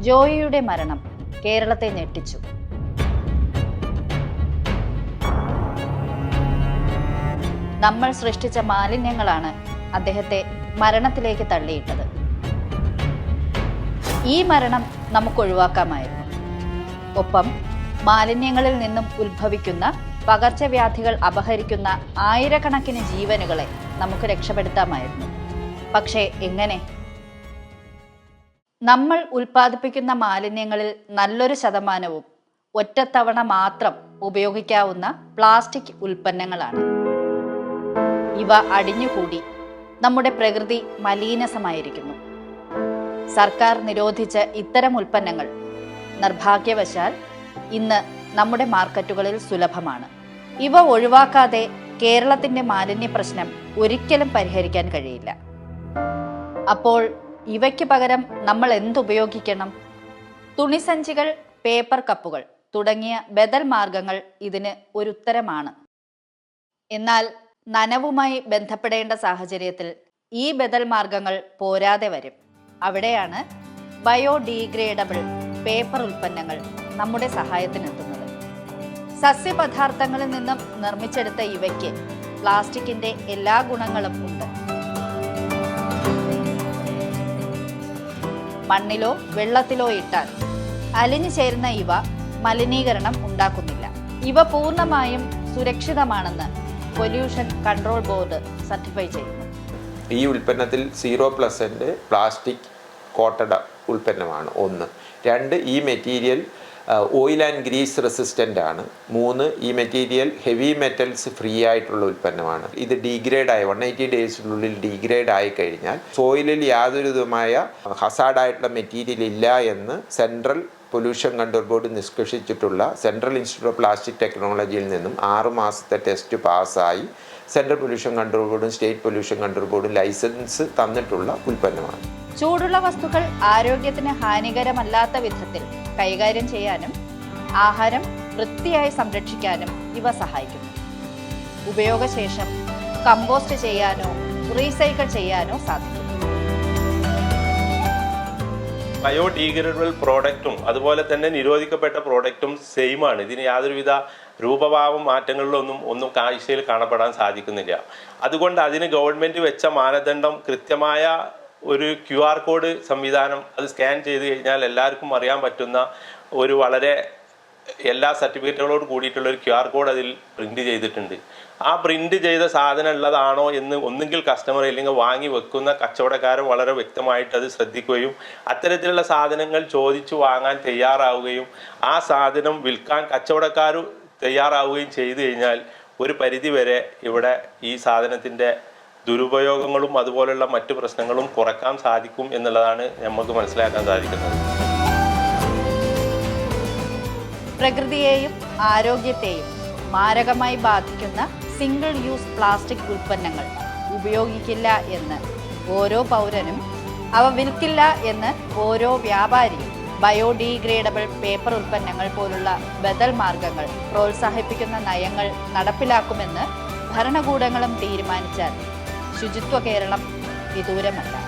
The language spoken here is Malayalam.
ജോയിയുടെ മരണം കേരളത്തെ ഞെട്ടിച്ചു. നമ്മൾ സൃഷ്ടിച്ച മാലിന്യങ്ങളാണ് അദ്ദേഹത്തെ മരണത്തിലേക്ക് തള്ളിയിട്ടത്. ഈ മരണം നമുക്ക് ഒഴിവാക്കാമായിരുന്നു. ഒപ്പം മാലിന്യങ്ങളിൽ നിന്നും ഉത്ഭവിക്കുന്ന പകർച്ചവ്യാധികൾ അപഹരിക്കുന്ന ആയിരക്കണക്കിന് ജീവനുകളെ നമുക്ക് രക്ഷപ്പെടുത്താമായിരുന്നു. പക്ഷേ എങ്ങനെ നമ്മൾ ഉൽപ്പാദിപ്പിക്കുന്ന മാലിന്യങ്ങളിൽ നല്ലൊരു ശതമാനവും ഒറ്റത്തവണ മാത്രം ഉപയോഗിക്കാവുന്ന പ്ലാസ്റ്റിക് ഉൽപ്പന്നങ്ങളാണ്. ഇവ അടിഞ്ഞുകൂടി നമ്മുടെ പ്രകൃതി മലീനസമായിരിക്കുന്നു. സർക്കാർ നിരോധിച്ച ഇത്തരം ഉൽപ്പന്നങ്ങൾ നിർഭാഗ്യവശാൽ ഇന്ന് നമ്മുടെ മാർക്കറ്റുകളിൽ സുലഭമാണ്. ഇവ ഒഴിവാക്കാതെ കേരളത്തിന്റെ മാലിന്യ പ്രശ്നം ഒരിക്കലും പരിഹരിക്കാൻ കഴിയില്ല. അപ്പോൾ ഇവയ്ക്ക് പകരം നമ്മൾ എന്തുപയോഗിക്കണം? തുണിസഞ്ചികൾ പേപ്പർ കപ്പുകൾ തുടങ്ങിയ ബദൽ മാർഗങ്ങൾ ഇതിന് ഒരു ഉത്തരമാണ് എന്നാൽ നനവുമായി ബന്ധപ്പെടേണ്ട സാഹചര്യത്തിൽ ഈ ബദൽ മാർഗങ്ങൾ പോരാതെ വരും. അവിടെയാണ് ബയോഡീഗ്രേഡബിൾ പേപ്പർ ഉൽപ്പന്നങ്ങൾ നമ്മുടെ സഹായത്തിനെത്തുന്നത്. സസ്യപദാർത്ഥങ്ങളിൽ നിന്നും നിർമ്മിച്ചെടുത്ത ഇവയ്ക്ക് പ്ലാസ്റ്റിക്കിന്റെ എല്ലാ ഗുണങ്ങളും ഉണ്ട്. മണ്ണിലോ വെള്ളത്തിലോ ഇട്ടാൽ അലിഞ്ഞു ചേരുന്ന ഇവ മലിനീകരണം ഉണ്ടാക്കുന്നില്ല. ഇവ പൂർണമായും സുരക്ഷിതമാണെന്ന് പൊല്യൂഷൻ കൺട്രോൾ ബോർഡ് സർട്ടിഫൈ ചെയ്യുന്നു. ഈ ഉൽപ്പന്നത്തിൽ സീറോ പ്ലസന്റ് പ്ലാസ്റ്റിക് കോട്ടഡ് ഉൽപ്പന്നമാണ് ഒന്ന്. രണ്ട് ഈ material oil and grease resistant ആണ്. മൂന്ന് ഈ മെറ്റീരിയൽ ഹെവി മെറ്റൽസ് ഫ്രീ ആയിട്ടുള്ള ഉൽപ്പന്നമാണ്. ഇത് ഡീഗ്രേഡ് ആയി വൺ എയ്റ്റി ഡേയ്സിനുള്ളിൽ ഡീഗ്രേഡ് ആയി കഴിഞ്ഞാൽ സോയിലിൽ യാതൊരു വിധമായ ഹസാർഡായിട്ടുള്ള മെറ്റീരിയൽ ഇല്ല എന്ന് സെൻട്രൽ പൊല്യൂഷൻ കൺട്രോൾ ബോർഡ് നിഷ്കർഷിച്ചിട്ടുള്ള സെൻട്രൽ ഇൻസ്റ്റിറ്റ്യൂട്ട് ഓഫ് പ്ലാസ്റ്റിക് ടെക്നോളജിയിൽ നിന്നും ആറ് മാസത്തെ ടെസ്റ്റ് പാസ്സായി സെൻട്രൽ പൊല്യൂഷൻ കൺട്രോൾ ബോർഡും സ്റ്റേറ്റ് പൊല്യൂഷൻ കൺട്രോൾ ബോർഡും ലൈസൻസ് തന്നിട്ടുള്ള ഉൽപ്പന്നമാണ്. ചൂടുള്ള വസ്തുക്കൾ ആരോഗ്യത്തിന് ഹാനികരമല്ലാത്ത വിധത്തിൽ കൈകാര്യം ചെയ്യാനും ആഹാരം വൃത്തിയായി സംരക്ഷിക്കാനും ഇവ സഹായിക്കുന്നു. ഉപയോഗശേഷം കമ്പോസ്റ്റ് ചെയ്യാനോ റീസൈക്കിൾ ചെയ്യാനോ സാധിക്കും. ബയോഡീഗ്രേഡബിൾ പ്രോഡക്റ്റും അതുപോലെ തന്നെ നിരോധിക്കപ്പെട്ട പ്രോഡക്റ്റും സെയിം ആണ് ഇതിന് യാതൊരുവിധ രൂപഭാവം മാറ്റങ്ങളിലൊന്നും ഒന്നും കാഴ്ചയിൽ കാണപ്പെടാൻ സാധിക്കുന്നില്ല. അതുകൊണ്ട് അതിന് ഗവൺമെന്റ് വെച്ച മാനദണ്ഡം കൃത്യമായ ഒരു ക്യു ആർ കോഡ് സംവിധാനം അത് സ്കാൻ ചെയ്ത് കഴിഞ്ഞാൽ എല്ലാവർക്കും അറിയാൻ പറ്റുന്ന ഒരു വളരെ എല്ലാ സർട്ടിഫിക്കറ്റുകളോട് കൂടിയിട്ടുള്ള ഒരു ക്യു ആർ കോഡ് അതിൽ പ്രിന്റ് ചെയ്തിട്ടുണ്ട്. ആ പ്രിന്റ് ചെയ്ത സാധനം ഉള്ളതാണോ എന്ന് ഒന്നുകിൽ കസ്റ്റമർ ഇല്ലെങ്കിൽ വാങ്ങി വെക്കുന്ന കച്ചവടക്കാരൻ വളരെ വ്യക്തമായിട്ട് അത് ശ്രദ്ധിക്കുകയും അത്തരത്തിലുള്ള സാധനങ്ങൾ ചോദിച്ചു വാങ്ങാൻ തയ്യാറാവുകയും ആ സാധനം വിൽക്കാൻ കച്ചവടക്കാർ തയ്യാറാവുകയും ചെയ്തു കഴിഞ്ഞാൽ ഒരു പരിധി വരെ ഇവിടെ ഈ സാധനത്തിന്റെ ദുരുപയോഗങ്ങളും അതുപോലെയുള്ള മറ്റു പ്രശ്നങ്ങളും കുറയ്ക്കാൻ സാധിക്കും എന്നുള്ളതാണ് നമുക്ക് മനസ്സിലാക്കാൻ സാധിക്കുന്നത്. പ്രകൃതിയെയും ആരോഗ്യത്തെയും മാരകമായി ബാധിക്കുന്ന സിംഗിൾ യൂസ് പ്ലാസ്റ്റിക് ഉൽപ്പന്നങ്ങൾ ഉപയോഗിക്കില്ല എന്ന് ഓരോ പൗരനും അവ വിൽക്കില്ല എന്ന് ഓരോ വ്യാപാരിയും ബയോഡീഗ്രേഡബിൾ പേപ്പർ ഉൽപ്പന്നങ്ങൾ പോലുള്ള ബദൽ മാർഗങ്ങൾ പ്രോത്സാഹിപ്പിക്കുന്ന നയങ്ങൾ നടപ്പിലാക്കുമെന്ന് ഭരണകൂടങ്ങളും തീരുമാനിച്ചാൽ ശുചിത്വ കേരളം വിദൂരമല്ല